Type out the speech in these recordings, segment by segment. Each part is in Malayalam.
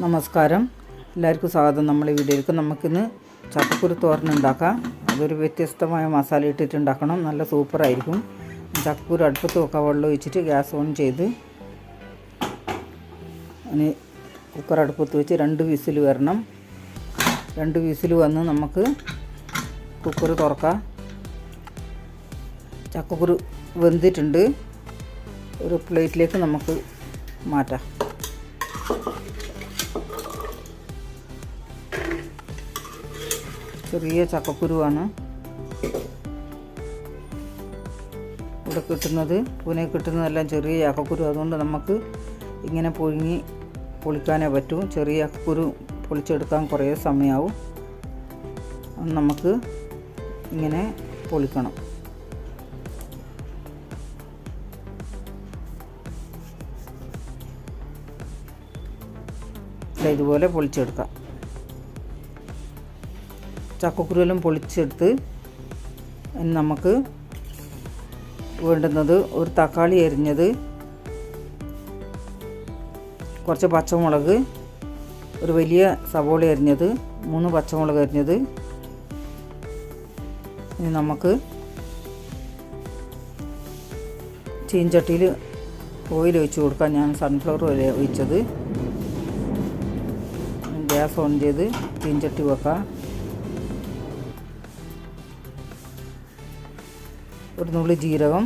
നമസ്കാരം. എല്ലാവർക്കും സ്വാഗതം. നമ്മളെ വീഡിയോയിലേക്ക് നമുക്കിന്ന് ചക്കക്കുരു തോരൻ ഉണ്ടാക്കാം. അതൊരു വ്യത്യസ്തമായ മസാല ഇട്ടിട്ട് ഉണ്ടാക്കണം നല്ല സൂപ്പറായിരിക്കും. ചക്കക്കുരു അടുപ്പത്ത് വെക്കാൻ വെള്ളം ഒഴിച്ചിട്ട് ഗ്യാസ് ഓൺ ചെയ്ത് അതിന് കുക്കർ അടുപ്പത്ത് വെച്ച് രണ്ട് വിസിൽ വരണം. രണ്ട് വിസിൽ വന്ന് നമുക്ക് കുക്കർ തുറക്കാം. ചക്കക്കുരു വെന്തിട്ടുണ്ട്. ഒരു പ്ലേറ്റിലേക്ക് നമുക്ക് മാറ്റാം. ചെറിയ ചക്കക്കുരുവാണ്. ഇവിടെ കിട്ടുന്നത് പൂനെ കിട്ടുന്നതെല്ലാം ചെറിയ ചക്കക്കുരു. അതുകൊണ്ട് നമുക്ക് ഇങ്ങനെ പുഴുങ്ങി പൊളിക്കാനേ പറ്റൂ. ചെറിയ ചക്കക്കുരു പൊളിച്ചെടുക്കാൻ കുറേ സമയമാവും നമുക്ക് ഇങ്ങനെ പൊളിക്കണം. ഇതുപോലെ പൊളിച്ചെടുക്കാം. ചക്കക്കുരുവെല്ലാം പൊളിച്ചെടുത്ത് നമുക്ക് വേണ്ടുന്നത് ഒരു തക്കാളി അരിഞ്ഞത് കുറച്ച് പച്ചമുളക് ഒരു വലിയ സവോള അരിഞ്ഞത് മൂന്ന് പച്ചമുളക് അരിഞ്ഞത്. ഇനി നമുക്ക് ചീഞ്ചട്ടിയിൽ ഓയിൽ ഒഴിച്ച് കൊടുക്കാം. ഞാൻ സൺഫ്ലവർ ഓയിൽ ഒഴിച്ചത്. ഗ്യാസ് ഓൺ ചെയ്ത് ചീഞ്ചട്ടി വെക്കാം. ഒരു നുള്ളി ജീരകം.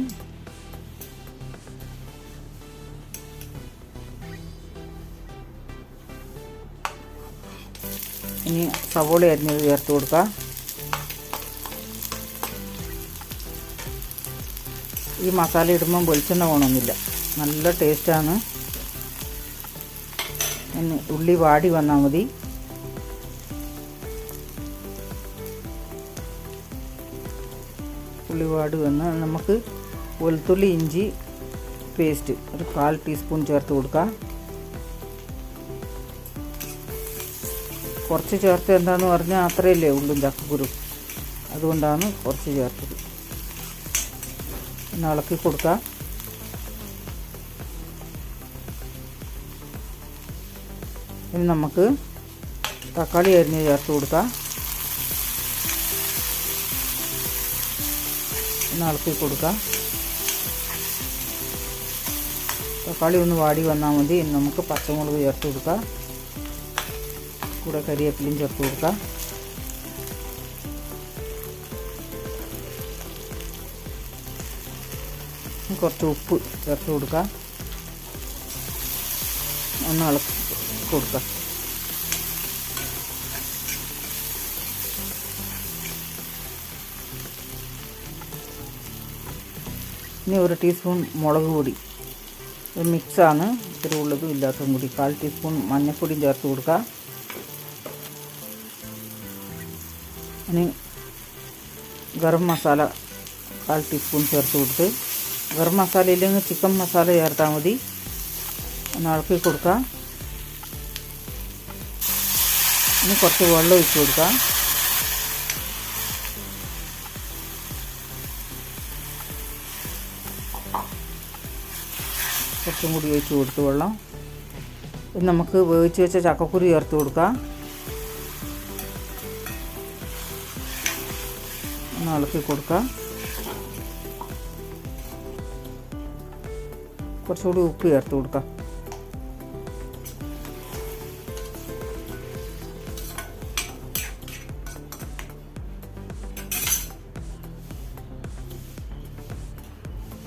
ഇനി സവോള അരിഞ്ഞത് ചേർത്ത് കൊടുക്കുക ഈ മസാല ഇടുമ്പം വെളിച്ചെണ്ണ വേണമെന്നില്ല. നല്ല ടേസ്റ്റാണ് ഉള്ളി വാടി വന്നാൽ മതി. ഉള്ളിവാട് വന്ന് നമുക്ക് വെളുത്തുള്ളി ഇഞ്ചി പേസ്റ്റ് ഒരു കാൽ ടീസ്പൂൺ ചേർത്ത് കൊടുക്കാം. കുറച്ച് ചേർത്ത് എന്താണെന്ന് പറഞ്ഞാൽ അത്രയല്ലേ ഉള്ളും ചക്കക്കുരു. അതുകൊണ്ടാണ് കുറച്ച് ചേർത്തത്. ഒന്ന് ഇളക്കി കൊടുക്കാം. ഇനി നമുക്ക് തക്കാളി അരിഞ്ഞ് ചേർത്ത് കൊടുക്കാം. ഒന്ന് ഇളക്കി കൊടുക്കുക തക്കാളി ഒന്ന് വാടി വന്നാൽ മതി. നമുക്ക് പച്ചമുളക് ചേർത്ത് കൊടുക്കാം. കൂടെ കരിയേപ്പിലും ചേർത്ത് കൊടുക്കാം. കുറച്ച് ഉപ്പ് ചേർത്ത് കൊടുക്കാം. ഒന്ന് ഇളക്കി കൊടുക്കാം. ഇനി ഒരു ടീസ്പൂൺ മുളക് പൊടി. ഒരു മിക്സാണ്. ഇത്തിരി ഉള്ളതും ഇല്ലാത്തതും കൂടി. കാൽ ടീസ്പൂൺ മഞ്ഞൾപ്പൊടിയും ചേർത്ത് കൊടുക്കുക. ഇനി ഗരം മസാല കാൽ ടീസ്പൂൺ ചേർത്ത് കൊടുത്ത്. ഗരം മസാല ഇല്ലെങ്കിൽ ചിക്കൻ മസാല ചേർത്താൽ മതി. ഒന്ന് ഇളക്കി കൊടുക്കുക. ഇനി കുറച്ച് വെള്ളം ഒഴിച്ച് കൊടുക്കുക. കുറച്ചും കൂടി ഒഴിച്ച് കൊടുത്ത് വെള്ളം. നമുക്ക് വേവിച്ച് വെച്ച ചക്കക്കുരു ചേർത്ത് കൊടുക്കാം. ഒന്ന് ഇളക്കി കൊടുക്കാം. കുറച്ചുകൂടി ഉപ്പ് ചേർത്ത് കൊടുക്കാം.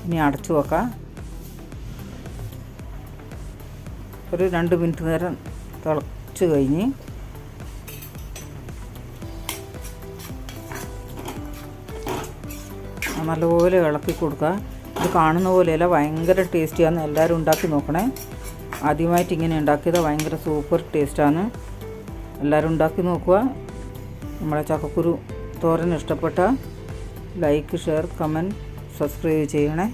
ഇനി അടച്ചു വെക്കാം. ഒരു രണ്ട് മിനിറ്റ് നേരം തിളച്ച് കഴിഞ്ഞ് നല്ലപോലെ ഇളക്കി കൊടുക്കുക ഇത് കാണുന്ന പോലെയല്ല ഭയങ്കര ടേസ്റ്റിയാന്ന് എല്ലാവരും ഉണ്ടാക്കി നോക്കണേ. ആദ്യമായിട്ട് ഇങ്ങനെ ഉണ്ടാക്കിയത് ഭയങ്കര സൂപ്പർ ടേസ്റ്റാണ് എല്ലാവരും ഉണ്ടാക്കി നോക്കുക. നമ്മളെ ചക്കക്കുരു തോരൻ ഇഷ്ടപ്പെട്ട ലൈക്ക് ഷെയർ കമന്റ് സബ്സ്ക്രൈബ് ചെയ്യണേ.